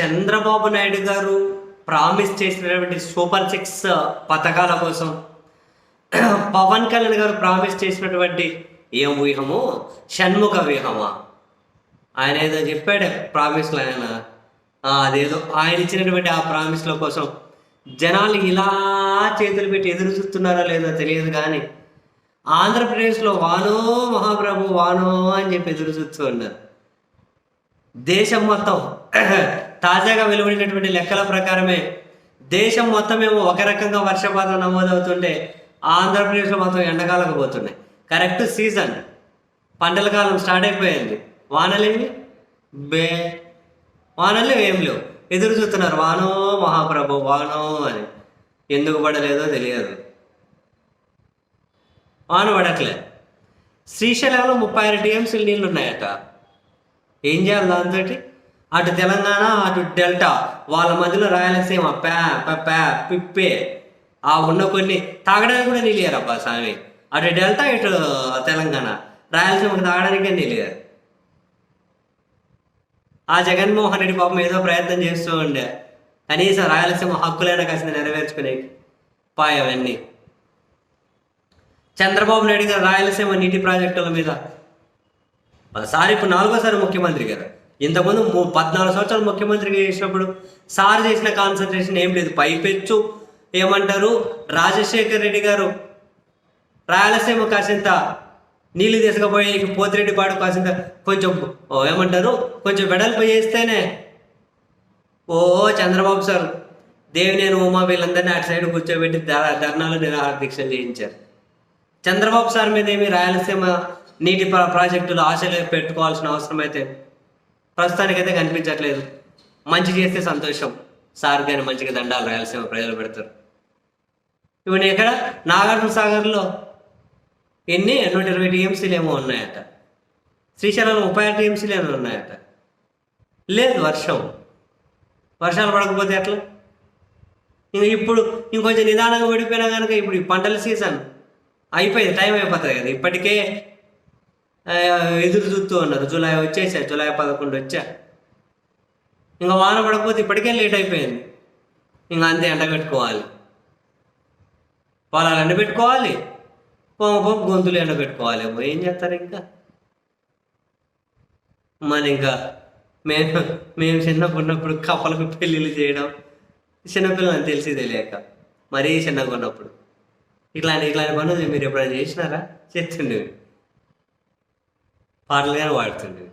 చంద్రబాబు నాయుడు గారు ప్రామిస్ చేసినటువంటి super six పథకాల కోసం పవన్ కళ్యాణ్ గారు ప్రామిస్ చేసినటువంటి ఏం వ్యూహము? షణ్ముఖ వ్యూహమా? ఆయన ఏదో చెప్పాడు ప్రామిస్లో ఆయన. అదేదో ఆయన ఇచ్చినటువంటి ఆ ప్రామిస్ల కోసం. జనాలు ఇలా చేతులు పెట్టి ఎదురు చూస్తున్నారో లేదో తెలియదు కానీ ఆంధ్రప్రదేశ్లో వానో మహాప్రభు వానో అని చెప్పి ఎదురు చూస్తూ ఉన్నారు. దేశం మొత్తం తాజాగా వెలువడినటువంటి లెక్కల ప్రకారమే దేశం మొత్తం ఏమో ఒక రకంగా వర్షపాతం నమోదవుతుంటే ఆంధ్రప్రదేశ్లో మొత్తం ఎండకాలకు పోతున్నాయి. కరెక్ట్ సీజన్ పంటల కాలం స్టార్ట్ అయిపోయింది. వానలేమి బే. వానలు ఏం లేవు. ఎదురు చూస్తున్నారు. వానో మహాప్రభు వానో అని. ఎందుకు పడలేదో తెలియదు. వాన పడట్లే. శ్రీశైలంలో ముప్పై ఆరు టీఎంసీలు నీళ్ళు ఉన్నాయట ఏం చేయాలి దాంతో అటు తెలంగాణ అటు డెల్టా వాళ్ళ మధ్యలో రాయలసీమ ప్యా ప్యా పిప్పే. ఆ ఉన్న కొన్ని తాగడానికి కూడా నీళ్ళారబ్బా స్వామి. అటు డెల్టా ఇటు తెలంగాణ. రాయలసీమకు తాగడానికే నిలియారు ఆ జగన్మోహన్ రెడ్డి పాపం ఏదో ప్రయత్నం చేస్తూ ఉండే. కనీసం రాయలసీమ హక్కులైనా కాసిన నెరవేర్చుకునే పాయవన్నీ చంద్రబాబు నాయుడు గారు రాయలసీమ నీటి ప్రాజెక్టుల మీద. సార్ ఇప్పుడు నాలుగోసారి ముఖ్యమంత్రి గారు. ఇంతకుముందు ము- పద్నాలుగు సంవత్సరాలు ముఖ్యమంత్రిగా చేసినప్పుడు సార్ చేసిన కాన్సన్ట్రేషన్ ఏం లేదు. పైపెచ్చు. ఏమంటారు? రాజశేఖర్ రెడ్డి గారు రాయలసీమ కాసింత నీళ్ళు తీసుకుపోయి పోతిరెడ్డిపాడు కాసింత కొంచెం ఓ ఏమంటారు? కొంచెం వెడల్పు చేస్తేనే. ఓ చంద్రబాబు సార్ దేవినేని ఉమా వీళ్ళందరినీ అటు సైడ్ కూర్చోబెట్టి ధర్నాలు నిరాహార దీక్షలు చేయించారు. చంద్రబాబు సార్ మీద ఏమి రాయలసీమ నీటి ప్రాజెక్టులు ఆశలు పెట్టుకోవాల్సిన అవసరం అయితే ప్రస్తుతానికైతే కనిపించట్లేదు. మంచి చేస్తే సంతోషం. సార్ గాని మంచిగా దండాలు రాయలసీమ ప్రజలు పెడతారు. ఇప్పుడు ఇక్కడ నాగార్జున సాగర్లో. ఎన్ని? నూట ఇరవై టీఎంసీలు ఏమో ఉన్నాయట. శ్రీశైలంలో ముప్పై ఆరు టీఎంసీలు ఏమో ఉన్నాయట. లేదు వర్షం. వర్షాలు పడకపోతే ఎట్లా? ఇంక ఇప్పుడు ఇంకొంచెం నిదానంగా పడిపోయినా కనుక ఇప్పుడు ఈ పంటల సీజన్ అయిపోయింది టైం అయిపోతుంది కదా. ఇప్పటికే ఎదురు చూస్తూ ఉన్నారు. జూలై వచ్చేసా జూలై పదకొండు వచ్చా. ఇంకా వాన పడకపోతే ఇప్పటికే లేట్ అయిపోయింది. ఇంకా అంతే ఎండబెట్టుకోవాలి పొలాలు ఎండబెట్టుకోవాలి. పోమ పోపు గొంతులు ఎండబెట్టుకోవాలి. పెట్టుకోవాలి ఏం చేస్తారు ఇంకా? మరి ఇంకా మేము మేము చిన్నప్పుడు ఉన్నప్పుడు కప్పలకు పెళ్ళిళ్ళు చేయడం చిన్నపిల్లలకి తెలిసి తెలియక మరీ చిన్నగా ఉన్నప్పుడు. ఇట్లాంటి ఇట్లాంటి పనులు మీరు ఎప్పుడైనా చేసినారా? చేస్తుండే పాటలు వాడుతుండేది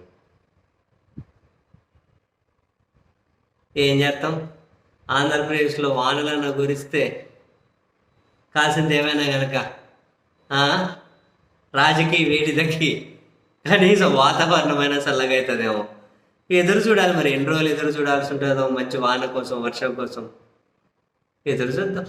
ఏం చేస్తాం? ఆంధ్రప్రదేశ్లో వానలను గురిస్తే కాసింది ఏమైనా కనుక రాజకీయ వేడి దక్కి కనీసం వాతావరణమైనా చల్లగా అవుతుందేమో ఎదురు చూడాలి మరి ఎన్ని రోజులు ఎదురు చూడాల్సి ఉంటుందో మంచి వాన కోసం వర్షం కోసం. ఎదురు చూద్దాం.